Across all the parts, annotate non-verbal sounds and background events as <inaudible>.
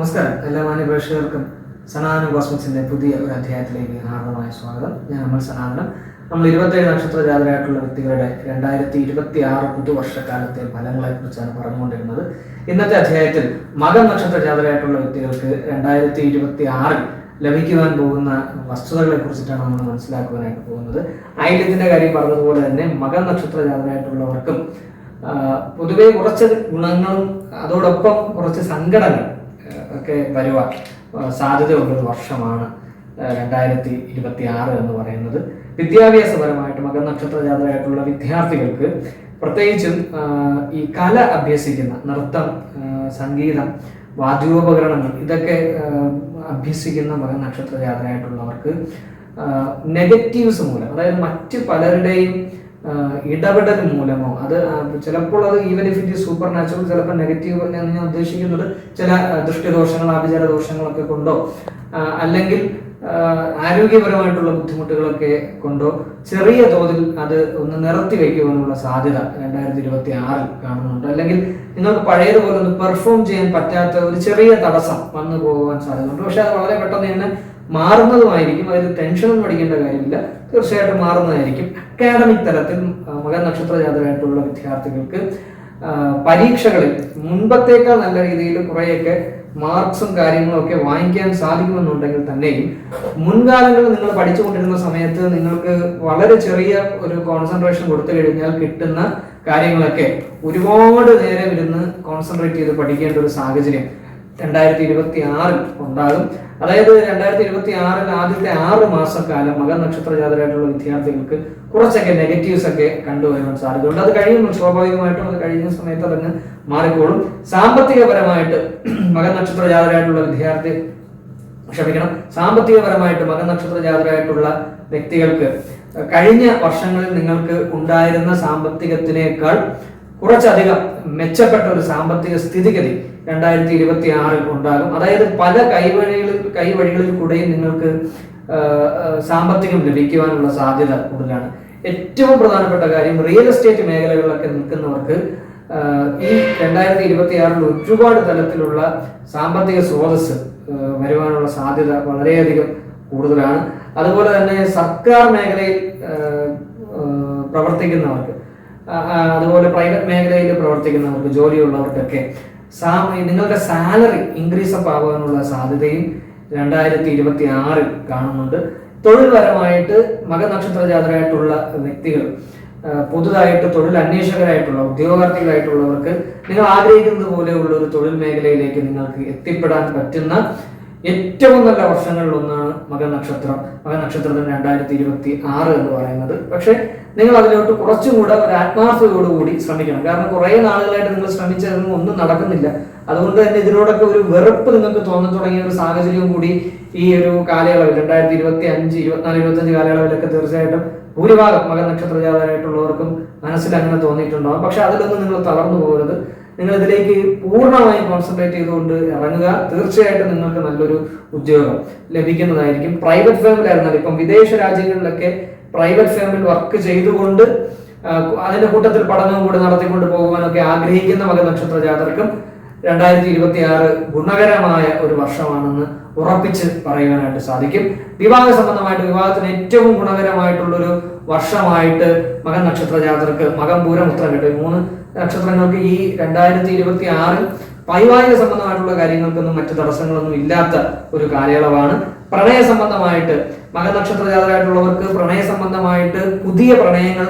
നമസ്കാരം. എല്ലാ മാന്യപേക്ഷകർക്കും സനാതന കോസ്മിക്സിന്റെ പുതിയ ഒരു അധ്യായത്തിലേക്ക് ഹാർദമായ സ്വാഗതം. ഞാൻ നമ്മൾ സനാതനം. നമ്മൾ ഇരുപത്തേഴ് നക്ഷത്ര ജാതരായിട്ടുള്ള വ്യക്തികളുടെ രണ്ടായിരത്തി ഇരുപത്തി ആറ് പുതുവർഷക്കാലത്തെ ഫലങ്ങളെ കുറിച്ചാണ് പറഞ്ഞുകൊണ്ടിരുന്നത്. ഇന്നത്തെ അധ്യായത്തിൽ മകം നക്ഷത്ര ജാതരായിട്ടുള്ള വ്യക്തികൾക്ക് രണ്ടായിരത്തി ഇരുപത്തി ആറിൽ ലഭിക്കുവാൻ പോകുന്ന വസ്തുതകളെ കുറിച്ചിട്ടാണ് നമ്മൾ മനസ്സിലാക്കുവാനായിട്ട് പോകുന്നത്. ഐലത്തിന്റെ കാര്യം പറഞ്ഞതുപോലെ തന്നെ മകൻ നക്ഷത്ര ജാതരായിട്ടുള്ളവർക്കും പൊതുവെ കുറച്ച് ഗുണങ്ങളും അതോടൊപ്പം കുറച്ച് സങ്കടങ്ങൾ ഒക്കെ വരുവാൻ സാധ്യതയുള്ളൊരു വർഷമാണ് രണ്ടായിരത്തി ഇരുപത്തി ആറ് എന്ന് പറയുന്നത്. വിദ്യാഭ്യാസപരമായിട്ട് മകൻ നക്ഷത്ര ജാതരായിട്ടുള്ള വിദ്യാർത്ഥികൾക്ക് പ്രത്യേകിച്ചും ഈ കല അഭ്യസിക്കുന്ന നൃത്തം സംഗീതം വാദ്യോപകരണങ്ങൾ ഇതൊക്കെ അഭ്യസിക്കുന്ന മകൻ നക്ഷത്ര ജാതരായിട്ടുള്ളവർക്ക് നെഗറ്റീവ്സ് മൂലം അതായത് മറ്റ് പലരുടെയും ഇടപെടൽ മൂലമോ? അത് ചിലപ്പോൾ അത് even if it supernatural ചിലപ്പോൾ നെഗറ്റീവ് എന്ന് ഞാൻ ഉദ്ദേശിക്കുന്നത് ചില ദൃഷ്ടിദോഷങ്ങൾ ആഭിചാര ദോഷങ്ങളൊക്കെ കൊണ്ടോ അല്ലെങ്കിൽ ആരോഗ്യപരമായിട്ടുള്ള ബുദ്ധിമുട്ടുകളൊക്കെ കൊണ്ടോ ചെറിയ തോതിൽ അത് ഒന്ന് നിർത്തി വയ്ക്കുവാനുള്ള സാധ്യത രണ്ടായിരത്തി ഇരുപത്തി ആറിൽ കാണുന്നുണ്ട്. അല്ലെങ്കിൽ നിങ്ങൾക്ക് പഴയതുപോലെ ഒന്ന് പെർഫോം ചെയ്യാൻ പറ്റാത്ത ഒരു ചെറിയ തടസ്സം വന്നു പോകുവാൻ സാധ്യതയുണ്ട്. പക്ഷെ അത് വളരെ പെട്ടെന്ന് തന്നെ മാറുന്നതുമായിരിക്കും. അതിൽ ടെൻഷനൊന്നും അടിക്കേണ്ട കാര്യമില്ല. തീർച്ചയായിട്ടും മാറുന്നതായിരിക്കും. അക്കാഡമിക് തലത്തിൽ മകൻ നക്ഷത്ര ജാതരായിട്ടുള്ള വിദ്യാർത്ഥികൾക്ക് പരീക്ഷകളിൽ മുൻപത്തേക്കാൾ നല്ല രീതിയിൽ കുറേയൊക്കെ മാർക്സും കാര്യങ്ങളും ഒക്കെ വാങ്ങിക്കാൻ സാധിക്കുമെന്നുണ്ടെങ്കിൽ തന്നെയും മുൻകാലങ്ങളിൽ നിങ്ങൾ പഠിച്ചുകൊണ്ടിരുന്ന സമയത്ത് നിങ്ങൾക്ക് വളരെ ചെറിയ ഒരു കോൺസെൻട്രേഷൻ കൊടുത്തു കഴിഞ്ഞാൽ കിട്ടുന്ന കാര്യങ്ങളൊക്കെ ഒരുപാട് നേരം ഇരുന്ന് കോൺസെൻട്രേറ്റ് ചെയ്ത് പഠിക്കേണ്ട ഒരു സാഹചര്യം. രണ്ടായിരത്തി ഇരുപത്തി ആറിൽ ഉണ്ടാകും. അതായത് രണ്ടായിരത്തി ഇരുപത്തി ആറിൽ ആദ്യത്തെ ആറ് മാസക്കാലം മകൻ നക്ഷത്ര ജാതരായിട്ടുള്ള വിദ്യാർത്ഥികൾക്ക് കുറച്ചൊക്കെ നെഗറ്റീവ്സ് ഒക്കെ കണ്ടുവരുവാൻ സാധ്യതയുണ്ട്. അത് കഴിയുമ്പോൾ സ്വാഭാവികമായിട്ടും അത് കഴിയുന്ന സമയത്ത് അതങ്ങ് മാറിക്കോളും. സാമ്പത്തികപരമായിട്ട് <clears throat> മകൻ നക്ഷത്ര ജാതരായിട്ടുള്ള വിദ്യാർത്ഥി ക്ഷമിക്കണം. സാമ്പത്തികപരമായിട്ട് മകൻ നക്ഷത്ര ജാതരായിട്ടുള്ള വ്യക്തികൾക്ക് കഴിഞ്ഞ വർഷങ്ങളിൽ നിങ്ങൾക്ക് ഉണ്ടായിരുന്ന സാമ്പത്തികത്തിനേക്കാൾ കുറച്ചധികം മെച്ചപ്പെട്ട ഒരു സാമ്പത്തിക സ്ഥിതിഗതി രണ്ടായിരത്തി ഇരുപത്തി ആറിൽ ഉണ്ടാകും. അതായത് പല കൈവഴികളിൽ കൈവഴികളിൽ കൂടെയും നിങ്ങൾക്ക് സാമ്പത്തികം ലഭിക്കുവാനുള്ള സാധ്യത കൂടുതലാണ്. ഏറ്റവും പ്രധാനപ്പെട്ട കാര്യം റിയൽ എസ്റ്റേറ്റ് മേഖലകളിലൊക്കെ നിൽക്കുന്നവർക്ക് ഈ രണ്ടായിരത്തി ഇരുപത്തി ആറിൽ ഒരുപാട് തലത്തിലുള്ള സാമ്പത്തിക സ്രോതസ് വരുവാനുള്ള സാധ്യത വളരെയധികം കൂടുതലാണ്. അതുപോലെ തന്നെ സർക്കാർ മേഖലയിൽ പ്രവർത്തിക്കുന്നവർക്ക് അതുപോലെ പ്രൈവറ്റ് മേഖലയിൽ പ്രവർത്തിക്കുന്നവർക്ക് ജോലിയുള്ളവർക്കൊക്കെ സാ നിങ്ങളുടെ സാലറി ഇൻക്രീസ് അപ്പ് ആവാനുള്ള സാധ്യതയും രണ്ടായിരത്തി ഇരുപത്തി ആറിൽ കാണുന്നുണ്ട്. തൊഴിൽപരമായിട്ട് മകനക്ഷത്ര ജാതരായിട്ടുള്ള വ്യക്തികൾ പുതുതായിട്ട് തൊഴിൽ അന്വേഷകരായിട്ടുള്ള ഉദ്യോഗാർത്ഥികളായിട്ടുള്ളവർക്ക് നിങ്ങൾ ആഗ്രഹിക്കുന്നത് പോലെയുള്ള ഒരു തൊഴിൽ മേഖലയിലേക്ക് നിങ്ങൾക്ക് എത്തിപ്പെടാൻ പറ്റുന്ന ഏറ്റവും നല്ല വർഷങ്ങളിൽ ഒന്നാണ് മകനക്ഷത്രം. മകനക്ഷത്രത്തിന് രണ്ടായിരത്തി ഇരുപത്തി ആറ് എന്ന് പറയുന്നത്. പക്ഷെ നിങ്ങൾ അതിലോട്ട് കുറച്ചും കൂടെ ഒരു ആത്മാർത്ഥതയോടുകൂടി ശ്രമിക്കണം. കാരണം കുറേ നാളുകളായിട്ട് നിങ്ങൾ ശ്രമിച്ചതൊന്നും ഒന്നും നടക്കുന്നില്ല. അതുകൊണ്ട് തന്നെ ഇതിനോടൊക്കെ ഒരു വെറുപ്പ് നിങ്ങൾക്ക് തോന്നി തുടങ്ങിയ ഒരു സാഹചര്യവും കൂടി ഈ ഒരു കാലയളവിൽ രണ്ടായിരത്തി ഇരുപത്തി അഞ്ച് ഇരുപത്തിനാല് ഇരുപത്തഞ്ച് കാലയളവിലൊക്കെ തീർച്ചയായിട്ടും ഭൂരിഭാഗം മകൻ നക്ഷത്ര ജാതകരായിട്ടുള്ളവർക്കും മനസ്സിൽ അങ്ങനെ തോന്നിയിട്ടുണ്ടാവും. പക്ഷെ അതിലൊന്നും നിങ്ങൾ തളർന്നു പോകരുത്. നിങ്ങൾ ഇതിലേക്ക് പൂർണമായും കോൺസെൻട്രേറ്റ് ചെയ്തുകൊണ്ട് ഇറങ്ങുക. തീർച്ചയായിട്ടും നിങ്ങൾക്ക് നല്ലൊരു ഉദ്യോഗം ലഭിക്കുന്നതായിരിക്കും. പ്രൈവറ്റ് ഫേമിലായിരുന്നാൽ ഇപ്പം വിദേശ രാജ്യങ്ങളിലൊക്കെ പ്രൈവറ്റ് ഫേമിൽ വർക്ക് ചെയ്തുകൊണ്ട് അതിന്റെ കൂട്ടത്തിൽ പഠനവും കൂടി നടത്തിക്കൊണ്ട് പോകുവാനൊക്കെ ആഗ്രഹിക്കുന്ന മക നക്ഷത്ര ജാതർക്കും രണ്ടായിരത്തി ഇരുപത്തി ആറ് ഗുണകരമായ ഒരു വർഷമാണെന്ന് ഉറപ്പിച്ച് പറയുവാനായിട്ട് സാധിക്കും. വിവാഹ സംബന്ധമായിട്ട് വിവാഹത്തിന് ഏറ്റവും ഗുണകരമായിട്ടുള്ള ഒരു വർഷമായിട്ട് മകൻ നക്ഷത്ര ജാതർക്ക് മകം ഉത്തരം കിട്ടും. മൂന്ന് നക്ഷത്രങ്ങൾക്ക് ഈ രണ്ടായിരത്തി ഇരുപത്തി ആറിൽ വൈവാഹിക സംബന്ധമായിട്ടുള്ള കാര്യങ്ങൾക്കൊന്നും മറ്റു തടസ്സങ്ങളൊന്നും ഇല്ലാത്ത ഒരു കാലയളവാണ്. പ്രണയ സംബന്ധമായിട്ട് മകനക്ഷത്ര ജാതരായിട്ടുള്ളവർക്ക് പ്രണയ സംബന്ധമായിട്ട് പുതിയ പ്രണയങ്ങൾ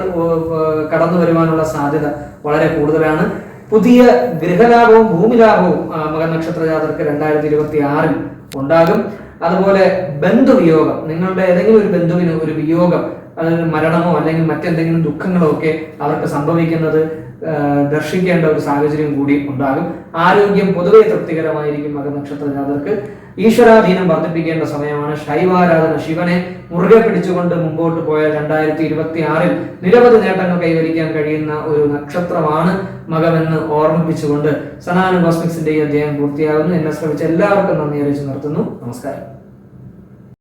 കടന്നു വരുവാനുള്ള സാധ്യത വളരെ കൂടുതലാണ്. പുതിയ ഗൃഹലാഭവും ഭൂമിലാഭവും മകനക്ഷത്ര ജാതർക്ക് രണ്ടായിരത്തി ഇരുപത്തി ആറിൽ ഉണ്ടാകും. അതുപോലെ ബന്ധുവിയോഗം നിങ്ങളുടെ ഏതെങ്കിലും ഒരു ബന്ധുവിന് ഒരു വിയോഗം അതായത് മരണമോ അല്ലെങ്കിൽ മറ്റെന്തെങ്കിലും ദുഃഖങ്ങളോ ഒക്കെ അവർക്ക് സംഭവിക്കുന്നത് ദർശിക്കേണ്ട ഒരു സാഹചര്യം കൂടി ഉണ്ടാകും. ആരോഗ്യം പൊതുവെ തൃപ്തികരമായിരിക്കും മകനക്ഷത്ര ജാതർക്ക് ഈശ്വരാധീനം വർദ്ധിപ്പിക്കേണ്ട സമയമാണ്. ശൈവാരാധന ശിവനെ മുറുകെ പിടിച്ചുകൊണ്ട് മുമ്പോട്ട് പോയ രണ്ടായിരത്തി ഇരുപത്തി ആറിൽ നിരവധി നേട്ടങ്ങൾ കൈവരിക്കാൻ കഴിയുന്ന ഒരു നക്ഷത്രമാണ് മകമെന്ന് ഓർമ്മിപ്പിച്ചുകൊണ്ട് സനാനു കോസ്മിക്സിന്റെ ഈ അധ്യായം പൂർത്തിയാകുന്നു. എന്നെ ശ്രമിച്ച എല്ലാവർക്കും നന്ദി അറിയിച്ചു നിർത്തുന്നു. നമസ്കാരം.